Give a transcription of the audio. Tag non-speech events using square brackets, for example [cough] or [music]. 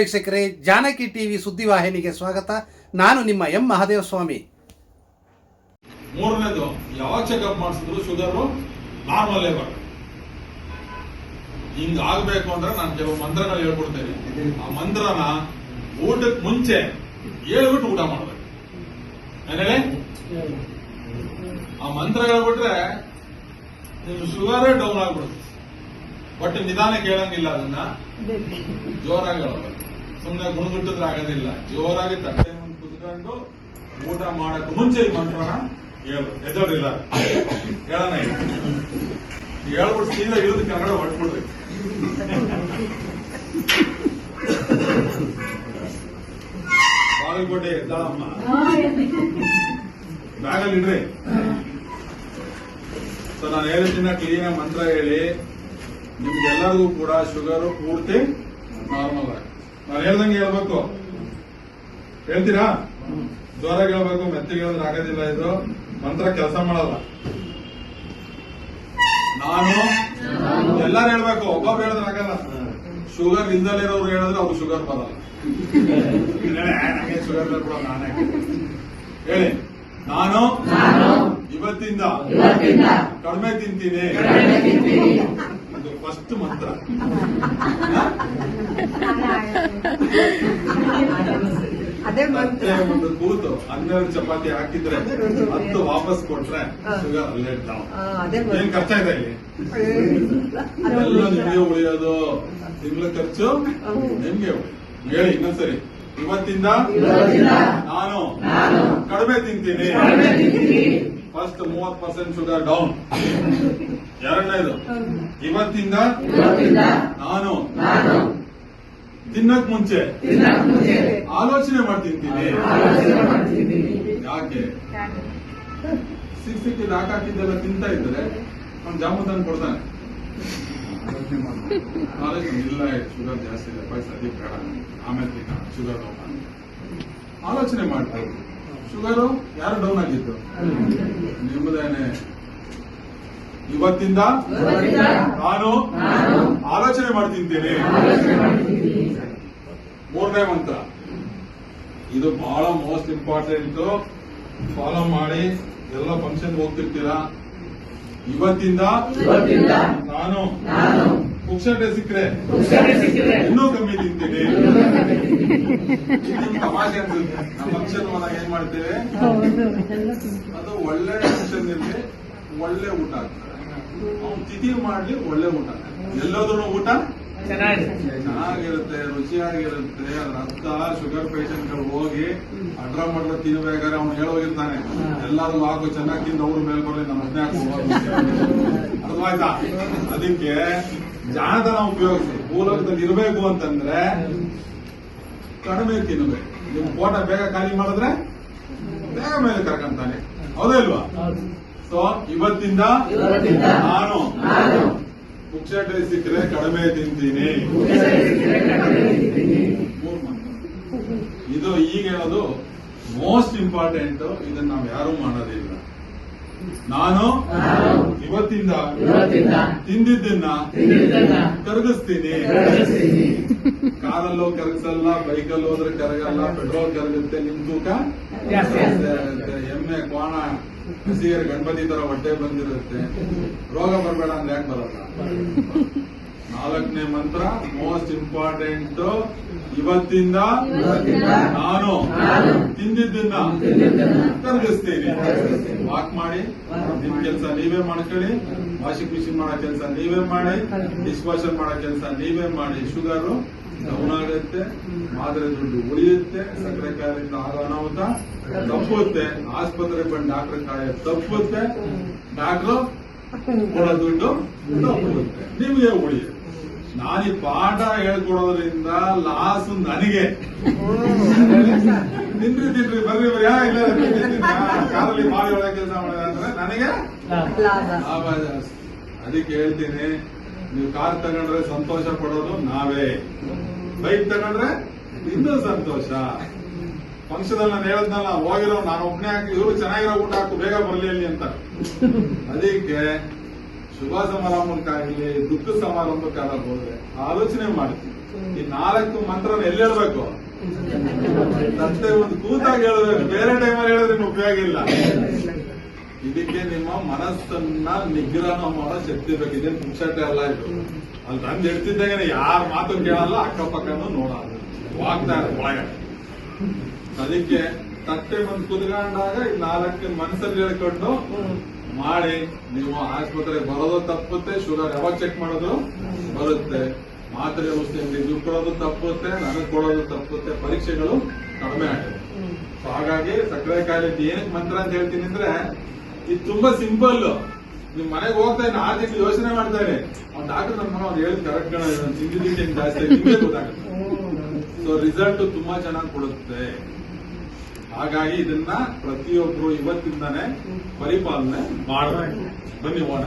ವೀಕ್ಷಕರೇ, ಜಾನಕಿ ಟಿವಿ ಸುದ್ದಿವಾಹಿನಿಗೆ ಸ್ವಾಗತ. ನಾನು ನಿಮ್ಮ ಎಂ ಮಹಾದೇವ ಸ್ವಾಮಿ ಮೂರನೇದು, ಯಾವಾಗ ಚೆಕಪ್ ಮಾಡಿಸಿದ್ರು ಶುಗರ್ ನಾರ್ಮಲ್ ಬರುತ್ತೆ ಹಿಂಗ್ ಆಗ್ಬೇಕು ಅಂದ್ರೆ ನಾನು ಕೆಲವು ಮಂತ್ರಗಳು ಹೇಳ್ಕೊಡ್ತೇನೆ. ಆ ಮಂತ್ರನ ಊಟಕ್ಕೆ ಮುಂಚೆ ಹೇಳ್ಬಿಟ್ಟು ಊಟ ಮಾಡ್ಬೇಕು. ಆ ಮಂತ್ರ ಹೇಳ್ಬಿಟ್ರೆ ನಿಮ್ ಶುಗರ್ ಡೌನ್ ಆಗ್ಬಿಡುತ್ತೆ. ಬಟ್ ನಿಧಾನ ಕೇಳಂಗಿಲ್ಲ ಅದನ್ನ. ಜೋರಾಗಿ ಹೇಳ್ಬೇಕು. ಸುಮ್ಮನೆ ಗುಣಗುಟ್ಟಿದ್ರೆ ಆಗೋದಿಲ್ಲ. ಜೋರಾಗಿ ತಟ್ಟೆ ಮುಂದೆ ಕುತ್ಕೊಂಡು ಊಟ ಮಾಡಕ್ ಮುಂಚೆ ಮಂತ್ರಣ ಹೇಳು. ಎದೋರಿಲ್ಲ ಹೇಳೋಣ ಹೇಳ್ಬಿಟ್ಟು ಸೀದಾ ಇಳಿದು ಕನ್ನಡ ಹೊಟ್ಬಿಡ್ರಿ ಬಾಗಲಕೋಟೆ ಎದ್ದಾಳಮ್ಮ. ಬ್ಯಾಗಲ್ಲಿ ಇಡ್ರಿ. ಸೊ ನಾನು ಹೇಳ್ತೀನ ಕ್ಲೀನ್ ಮಂತ್ರ ಹೇಳಿ, ನಿಮ್ಗೆಲ್ಲರಿಗೂ ಕೂಡ ಶುಗರ್ ಪೂರ್ತಿ ನಾರ್ಮಲ್ ಆಗಿ. ನಾನು ಹೇಳ್ದಂಗೆ ಹೇಳ್ಬೇಕು. ಹೇಳ್ತೀರಾ? ಜೋರಾಗಿ ಹೇಳ್ಬೇಕು ಮೆತ್ತಿಗೆ ಹೇಳಿದ್ರೆ ಆಗೋದಿಲ್ಲ ಇದು. ಮಂತ್ರ ಕೆಲಸ ಮಾಡಲ್ಲ. ನಾನು ಎಲ್ಲಾರು ಹೇಳ್ಬೇಕು ಒಬ್ಬೊಬ್ರು ಹೇಳಿದ್ರೆ ಆಗಲ್ಲ. ಶುಗರ್ ಇಲ್ದಲೇ ಇರೋರು ಹೇಳಿದ್ರೆ ಅವ್ರು ಶುಗರ್ ಬರಲ್ಲ. ಶುಗರ್ ನಾನೇ. ಹೇಳಿ. ನಾನು ಇವತ್ತಿಂದ ಕಡಿಮೆ ತಿಂತೀನಿ. ಫಸ್ಟ್ ಮಂತ್ರ. ಮತ್ತೆ ಒಂದು ಕೂತು ಹನ್ನೆರಡು ಚಪಾತಿ ಹಾಕಿದ್ರೆ ಹತ್ತು ವಾಪಸ್ ಕೊಟ್ರೆ ಶುಗರ್ ಲೇಟ್ ಡೌನ್ ಏನ್ ಖರ್ಚ ಇದೆ ಇಲ್ಲಿ? ಎಲ್ಲ ನಿಮಗೆ ಉಳಿಯೋದು. ತಿಂಗಳ ಖರ್ಚು? ನಿಮ್ಗೆ ಉಳಿ- ಹೇಳಿ ಇನ್ನೊಂದ್ಸರಿ. ಇವತ್ತಿಂದ ನಾನು ಕಡಿಮೆ ತಿಂತೀನಿ. ಫಸ್ಟ್ ಮೂವತ್ ಪರ್ಸೆಂಟ್ ಶುಗರ್ ಡೌನ್ ಎರಡನೇದು ಇವತ್ತಿಂದ? ನಾನು. ತಿನ್ನಕ್ ಮುಂಚೆ? ಆಲೋಚನೆ ಮಾಡಿ ತಿಂತೀನಿ ಯಾಕೆ? ಸಿಕ್ಸ್ ಸಿಕ್ಕಿ ಹಾಕಿದ್ದೆಲ್ಲ ತಿಂತಾ ಇದ್ರೆ ಅವ್ನು ಜಾಮೂನ್ ತಂದು ಕೊಡ್ತಾನೆ. ಆಲೋಚನೆ ಇಲ್ಲ ಶುಗರ್ ಜಾಸ್ತಿ ಇದೆ ಪೈಸಾ ಬೇಡ. ಆಮೇಲೆ ತಿನ್ನ ಶುಗರ್ ಆಲೋಚನೆ ಮಾಡ್ತಾರೆ ಶುಗರು ಯಾರು ಡೌನ್ ಆಗಿತ್ತು ನಿಮ್ಮದೇನೆ. ಇವತ್ತಿಂದ ನಾನು ಆಲೋಚನೆ ಮಾಡ್ತಿದ್ದೇನೆ. ಮೂರನೇ ಮಂತ್ರ. ಇದು ಬಹಳ ಮೋಸ್ಟ್ ಇಂಪಾರ್ಟೆಂಟ್ ಫಾಲೋ ಮಾಡಿ ಎಲ್ಲ ಫಂಕ್ಷನ್ ಹೋಗ್ತಿರ್ತೀರಾ ಇವತ್ತಿಂದ ನಾನು ಪುಕ್ಷಟೆ ಸಿಕ್ಕರೆ. ಇನ್ನೂ ಕಮ್ಮಿ ತಮಾಷೆ ಅನ್ಸುತ್ತೆ. ನಮ್ಮ ಫಂಕ್ಷನ್ ಹೋದಾಗ ಏನ್ ಮಾಡ್ತೇವೆ? ಅದು ಒಳ್ಳೆ ಫಂಕ್ಷನ್ ಇರ್ಲಿ ಒಳ್ಳೆ ಊಟ ಆಗ್ತದೆ. ಅವ್ನು ತಿಥಿ ಮಾಡ್ಲಿ ಒಳ್ಳೆ ಊಟ ಎಲ್ಲದೂ ಊಟ? ಚೆನ್ನಾಗಿರುತ್ತೆ ರುಚಿಯಾಗಿರುತ್ತೆ. ಅದ್ರ ಅರ್ಥ ಶುಗರ್ ಪೇಷಂಟ್ಗಳು ಹೋಗಿ ಅಡ್ರ ಮಡ್ರ ತಿನ್ಬೇಕಾದ್ರೆ ಅವ್ನು ಹೇಳೋಗಿರ್ತಾನೆ. ಎಲ್ಲಾರು ಹಾಕು ಚೆನ್ನಾಗಿ ತಿಂದು ಅವ್ರ ಮೇಲೆ ಬರಲಿ ನಮ್ಮ ಮನೆ [laughs] ಅರ್ಥವಾಯ್ತಾ ಅದಕ್ಕೆ ಜಾಣತನ ಉಪಯೋಗಿಸಿ ಭೂಲೋಕದಲ್ಲಿ ಇರಬೇಕು ಅಂತಂದ್ರೆ ಕಡಿಮೆ ತಿನ್ನಬೇಕು ನಿಮ್ ಕೋಟ ಬೇಗ ಖಾಲಿ ಮಾಡಿದ್ರೆ ಬೇಗ ಮೇಲೆ ಕರ್ಕಂತಾನೆ. ಹೌದೇ ಇಲ್ವಾ? ಸೊ ಇವತ್ತಿಂದ ನಾನು ಪುಕ್ಷಟೆ ಸಿಕ್ಕರೆ ಕಡಿಮೆ ತಿಂತೀನಿ. ಇದು ಈಗ ಹೇಳೋದು ಮೋಸ್ಟ್ ಇಂಪಾರ್ಟೆಂಟ್ ಇದನ್ನ ನಾವು ಯಾರು ಮಾಡೋದಿಲ್ಲ. ನಾನು ಇವತ್ತಿಂದ ತಿಂದಿದ್ದನ್ನ ಕರಗಿಸ್ತೀನಿ. ಕಾರಲ್ಲೋ ಕರಗಿಸಲ್ಲ ಬೈಕಲ್ಲಿ ಹೋದ್ರೆ ಕರಗಲ್ಲ ಪೆಟ್ರೋಲ್ ಕರಗುತ್ತೆ ನಿಮ್ ತೂಕ. ಎಮ್ಮೆ ಕೋಣ ಹಸಿಯರ್ ಗಣಪತಿ ತರ ಹೊಟ್ಟೆ ಬಂದಿರುತ್ತೆ. ರೋಗ ಬರಬೇಡ ಅಂದ್ರೆ ಯಾಕೆ ಬರಲ್ಲ? ನಾಲ್ಕನೇ ಮಂತ್ರ ಮೋಸ್ಟ್ ಇಂಪಾರ್ಟೆಂಟ್ ಇವತ್ತಿಂದ ನಾನು ತಿಂದಿದ್ದನ್ನ ಕರಗಿಸ್ತೀನಿ. ವಾಕ್ ಮಾಡಿ. ನಿಮ್ ಕೆಲಸ ನೀವೇ ಮಾಡ್ಕೊಳ್ಳಿ. ವಾಷಿಂಗ್ ಮಿಷಿನ್ ಮಾಡೋ ಕೆಲಸ ನೀವೇ ಮಾಡಿ. ಡಿಶ್ ವಾಷರ್ ಮಾಡೋ ಕೆಲಸ ನೀವೇ ಮಾಡಿ. ಶುಗರ್ ಡೌನ್ ಆಗುತ್ತೆ. ಮಾದರಿ ದುಡ್ಡು ಉಳಿಯುತ್ತೆ. ಸಕ್ಕರೆ ಕಾಯಿಲೆಯಿಂದ ಆಗೋ ಅನಾಹುತ ತಪ್ಪುತ್ತೆ. ಆಸ್ಪತ್ರೆಗೆ ಬಂದು ಡಾಕ್ಟರ್ ಕಾಯ ತಪ್ಪುತ್ತೆ. ಡಾಕ್ಟ್ರು ಕೊಡೋ ದುಡ್ಡು ನಿಮಗೆ ಉಳಿಯುತ್ತೆ ನಾನು ಈ ಪಾಠ ಹೇಳ್ಕೊಡೋದ್ರಿಂದ ಲಾಸ್ ನನಗೆ. ತಿನ್ರಿ ತಿನ್ರಿ ಬರ್ರಿ ಬರ್ರಿ. ಯಾ, ಇಲ್ಲ. ಕಾರಲ್ಲಿ ಮಾಡಿ ಒಳಗೆ ಕೆಲಸ ಮಾಡಿದ್ರೆ ಅಂದ್ರೆ ನನಗೆ ಅದಕ್ಕೆ ಹೇಳ್ತೀನಿ ನೀವು ಕಾರ್ ತಗೊಂಡ್ರೆ ಸಂತೋಷ ಪಡೋದು ನಾವೇ. ಬೈಕ್ ತಗೊಂಡ್ರೆ ಇನ್ನೂ ಸಂತೋಷ. ಫಂಕ್ಷನ್ ನಾನು ಹೇಳದ್ನಲ್ಲ ಹೋಗಿರೋ ನಾನು ಒಬ್ಬನೇ ಹಾಕಿ, ಇವರು ಚೆನ್ನಾಗಿರೋ ಊಟ ಹಾಕು, ಬೇಗ ಬರಲಿ ಅಲ್ಲಿ ಅಂತ. ಅದಕ್ಕೆ ಶುಭ ಸಮಾರಂಭಕ್ಕಾಗಲಿ ದುಃಖ ಸಮಾರಂಭಕ್ಕಾಗ ಹೋದ್ರೆ ಆಲೋಚನೆ ಮಾಡ್ತೀವಿ ಈ ನಾಲ್ಕು ಮಂತ್ರ ಎಲ್ಲಿ ಹೇಳ್ಬೇಕು? ಮತ್ತೆ ಒಂದು ಕೂತಾಗಿ ಹೇಳ್ಬೇಕು. ಬೇರೆ ಟೈಮಲ್ಲಿ ಹೇಳಿದ್ರೆ ಉಪಯೋಗ ಇಲ್ಲ. ಇದಕ್ಕೆ ನಿಮ್ಮ ಮನಸ್ಸನ್ನ ನಿಗ್ರಹ ಮಾಡೋ ಶಕ್ತಿ ಬೇಕು. ಇದೇನು ಪುಕ್ಷಟೆ ಅಲ್ಲ ಇದು. ಅಲ್ಲಿ ತಂದು ಹೇಳ್ತಿದ್ದಾಗ ಯಾರ ಮಾತು ಕೇಳಲ್ಲ, ಅಕ್ಕಪಕ್ಕನೂ ನೋಡಲ್ಲ. ವಾಗ್ದಾನ ಒಳಗಡೆ ಅದಕ್ಕೆ ತಟ್ಟೆ ಬಂದು ಕುತ್ಕೊಂಡಾಗ ಈ ನಾಲ್ಕು ಮನಸ್ಸಲ್ಲಿ ಹೇಳ್ಕೊಂಡು ಮಾಡಿ, ನೀವು ಆಸ್ಪತ್ರೆಗೆ ಬರೋದು ತಪ್ಪುತ್ತೆ, ಶುಗರ್ ಯಾವಾಗ ಚೆಕ್ ಮಾಡೋದು ಬರುತ್ತೆ. ಮಾತ್ರೆ, ಔಷಧಿ ದುಡ್ಡು ಕೊಡೋದು ತಪ್ಪುತ್ತೆ, ನನಗೆ ಕೊಡೋದು ತಪ್ಪುತ್ತೆ, ಪರೀಕ್ಷೆಗಳು ಕಡಿಮೆ ಆಗುತ್ತೆ ಸೊ ಹಾಗಾಗಿ ಸಕ್ಕರೆ ಕಾಯಿಲೆ ಏನಕ್ಕೆ ಮಂತ್ರ ಅಂತ ಹೇಳ್ತೀನಿ ಅಂದ್ರೆ, ಇದು ತುಂಬಾ ಸಿಂಪಲ್ ನಿಮ್ ಮನೆಗೆ ಹೋಗ್ತಾ ಇದ್ದೀನಿ ಆರು ತಿಂಗಳು ಯೋಚನೆ ಮಾಡ್ತಾರೆ ಅವ್ನ ಡಾಕ್ಟರ್ ನಮ್ಮ ಅವ್ನು ಹೇಳಿದ್ ಕರೆಕ್ಟ್ ತಿಂದಿದ್ದಕ್ಕೆ ಜಾಸ್ತಿ ಗೊತ್ತಾಗುತ್ತೆ. ಸೊ ರಿಸಲ್ಟ್ ತುಂಬಾ ಚೆನ್ನಾಗಿ ಕೊಡುತ್ತೆ. ಹಾಗಾಗಿ ಇದನ್ನ ಪ್ರತಿಯೊಬ್ರು ಇವತ್ತಿಂದಾನೇ ಪರಿಪಾಲನೆ ಮಾಡಬೇಕು. ಬನ್ನಿ ಹೋಣ